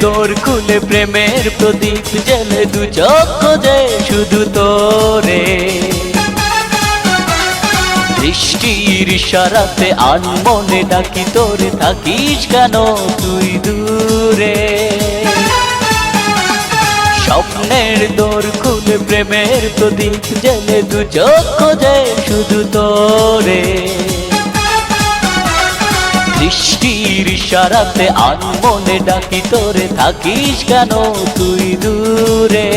দোর খুলে প্রেমের প্রদীপ জেলে দু চোখ যে শুধু তোরে। বৃষ্টির ইশারাতে আনমনে ডাকি তোরে, থাকিস কেন তুই দূরে? স্বপ্নের দোর খুলে প্রেমের প্রদীপ জেলে দু চোখ যে শুধু তোরে। বৃষ্টির ইশারাতে আনমনে ডাকি তোরে থাকিস কেন তুই দূরে?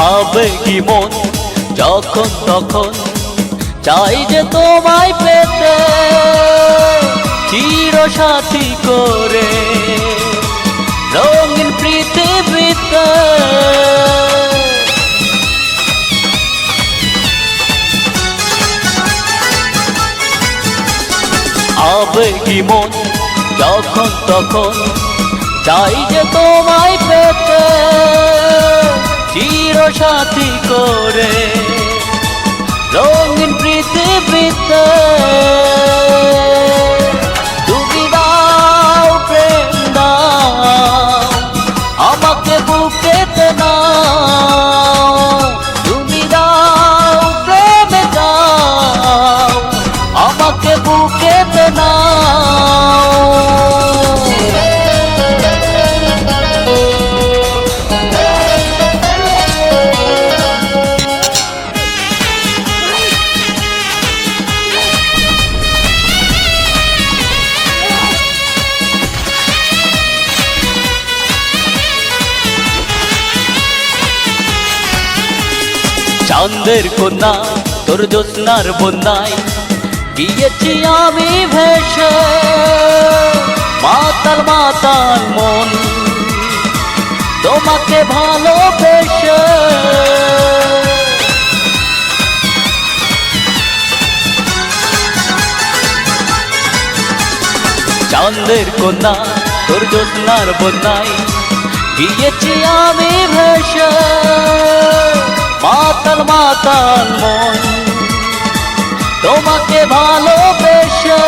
আবেগি মন? যখন তখন চাই যে তোমায় পেতে। চির সাথী করে রঙিন পৃথিবীতে। আবেগি মন? যখন তখন চাই যে তোমায় পেতে। চির সাথী করে। রঙিন পৃথিবীতে চাঁদের কন্যা, তোর জ্যোৎস্নার বন্যায় গিয়েছি আমি ভেসে। মাতাল মাতাল মন, তোমাকে ভালোবেসে। চাঁদের কন্যা, তোর জ্যোৎস্নার বন্যায় গিয়েছি আমি ভেসে। মাতাল মন। তোমাকে ভালোবেসে